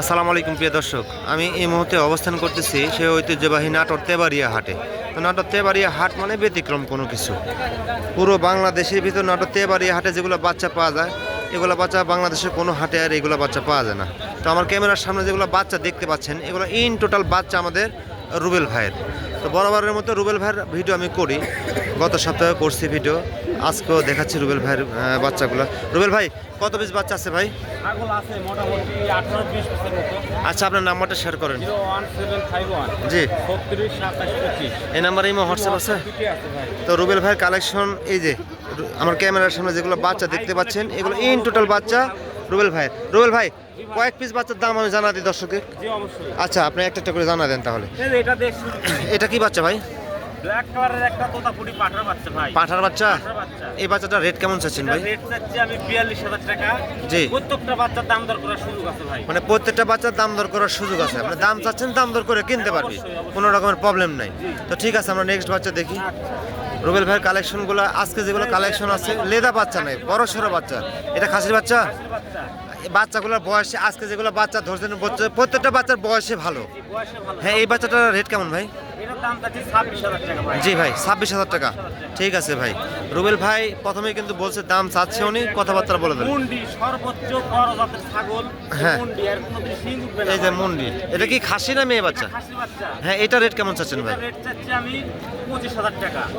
আসসালামু আলাইকুম, প্রিয় দর্শক। আমি এই মুহূর্তে অবস্থান করতেছি সে ঐতিহ্যবাহী নাটোর তেবাড়িয়া হাটে। তো নাটোর তেবাড়িয়া হাট মানে ব্যতিক্রম কোনো কিছু। পুরো বাংলাদেশের ভিতর নাটোর তেবাড়িয়া হাটে যেগুলো বাচ্চা পাওয়া যায়, এগুলো বাচ্চা বাংলাদেশের কোনো হাটে আর এগুলো বাচ্চা পাওয়া যায় না। তো আমার ক্যামেরার সামনে যেগুলো বাচ্চা দেখতে পাচ্ছেন, এগুলো ইন টোটাল বাচ্চা আমাদের রুবেল ভাইয়ের। তো বরাবরের মতো রুবেল ভাইয়ের ভিডিও আমি করি। গত সপ্তাহে করছি ভিডিও আজকেও দেখাচ্ছি রুবেল ভাইয়ের বাচ্চাগুলো। রুবেল ভাই কত পিস বাচ্চা আছে ভাই? আচ্ছা আপনার নাম্বারটা শেয়ার করেন। জি। এই নাম্বারে ইমো হোয়াটসঅ্যাপ আছে? ভাই। তো রুবেল ভাইয়ের কালেকশন এই যে আমার ক্যামেরার সামনে যেগুলো বাচ্চা দেখতে পাচ্ছেন এগুলো ইন টোটাল বাচ্চা রুবেল ভাইয়ের। রুবেল ভাই কয়েক পিস বাচ্চার দাম আমি জানা দিই দর্শকের আচ্ছা আপনি একটা একটা করে জানা দেন তাহলে। এটা কি বাচ্চা ভাই? ব্ল্যাক কালারের একটা তোতাপুরি পাঠার বাচ্চা ভাই। পাঠার বাচ্চা? এই বাচ্চাটা রেট কেমন চাচ্ছেন ভাই? রেট চাচ্ছি আমি বিয়াল্লিশ হাজার টাকা। জি। প্রত্যেকটা বাচ্চার দাম দর করার সুযোগ আছে ভাই। মানে প্রত্যেকটা বাচ্চার দাম দর করার সুযোগ আছে। আপনি দাম চাচ্ছেন দাম দর করে কিনতে পারবি। কোনো রকমের প্রবলেম নাই। তো ঠিক আছে আমরা নেক্সট বাচ্চা দেখি। রুবেল ভাইয়ের কালেকশনগুলো আজকে যেগুলো কালেকশন আছে লেদা বাচ্চা নাই বড় সড়ো বাচ্চা। এটা খাসির বাচ্চা? বাচ্চাগুলোর বয়সে আজকে যেগুলো বাচ্চা ধরছেন প্রত্যেকটা বাচ্চার বয়সে ভালো। হ্যাঁ এই বাচ্চাটার রেট কেমন ভাই? জি ভাই ছাব্বিশ হাজার টাকা। ঠিক আছে ভাই। রুবেল ভাই প্রথমেই কিন্তু বলছে দাম চাচ্ছে উনি কথাবার্তা বলে দেবেন সর্বোচ্চ বড় জাতের ছাগল হ্যাঁ। এই যে। মুন্ডি এটা কি খাসি না মেয়ে বাচ্চা? হ্যাঁ এটা রেট কেমন চাচ্ছেন ভাই?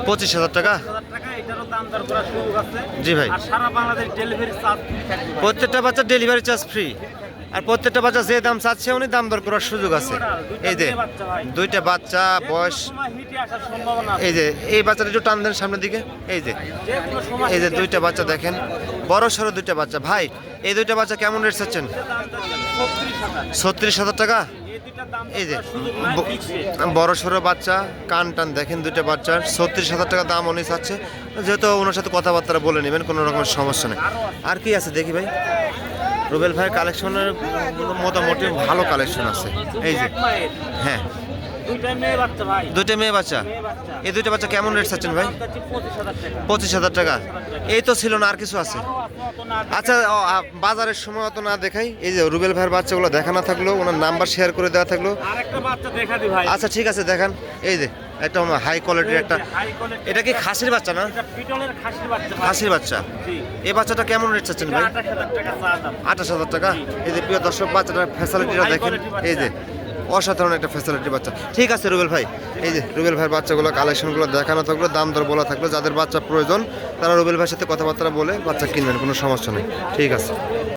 পঁচিশ হাজার টাকা। জি ভাই। প্রত্যেকটা বাচ্চা ডেলিভারি চার্জ ফ্রি আর প্রত্যেকটা বাচ্চা যে দাম চাচ্ছে উনি দাম দর করার সুযোগ আছে। এই যে দুইটা বাচ্চা বয়স। এই যে এই বাচ্চাটা একটু টান দেন সামনের দিকে। এই যে এই যে দুইটা বাচ্চা দেখেন বড় সড়ো দুইটা বাচ্চা। ভাই এই দুইটা বাচ্চা কেমন রেট চাচ্ছেন? আসার দাম চাচ্ছি 36,000 ছত্রিশ হাজার টাকা? এই যে। বড় সড়ো বাচ্চা কান টান দেখেন দুইটা বাচ্চার। ছত্রিশ হাজার টাকা দাম উনি চাচ্ছে। যেহেতু ওনার সাথে কথাবার্তা বলে নেবেন কোনো রকমের সমস্যা নেই। আর কি আছে দেখি ভাই? রুবেল ভাই কালেকশনের মোটামুটি ভালো কালেকশন আছে। এই যে হ্যাঁ। দুইটাই মেয়ে বাচ্চা দুইটা মেয়ে বাচ্চা? এই দুইটা বাচ্চা কেমন রেট চাচ্ছেন ভাই? দাম চাচ্ছি 25,000 টাকা। পঁচিশ হাজার টাকা। এই তো ছিল না আর কিছু আছে? না আচ্ছা বাজারের সময় অত না দেখাই। এই যে রুবেল ভাইয়ের বাচ্চাগুলো দেখানো থাকল ওনার নাম্বার শেয়ার করে দেওয়া থাকল। দেখা আচ্ছা ঠিক আছে দেখান। এই যে একটা হাই কোয়ালিটির একটা এটা কি খাসির বাচ্চা না? খাসির বাচ্চা। এই বাচ্চাটা কেমন রেট চাচ্ছেন ভাই? আঠাশ হাজার টাকা এই যে প্রিয় দর্শক বাচ্চাটার ফ্যাসিলিটিটা দেখেন। এই যে অসাধারণ একটা ফ্যাসিলিটি বাচ্চা। ঠিক আছে রুবেল ভাই। এই যে রুবেল ভাইয়ের বাচ্চাগুলো কালেকশনগুলো দেখানো থাকল দাম দর বলা থাকল। যাদের বাচ্চা প্রয়োজন তারা রুবেল ভাইয়ের সাথে কথাবার্তা বলে বাচ্চা কিনবেন কোনো সমস্যা নেই। ঠিক আছে।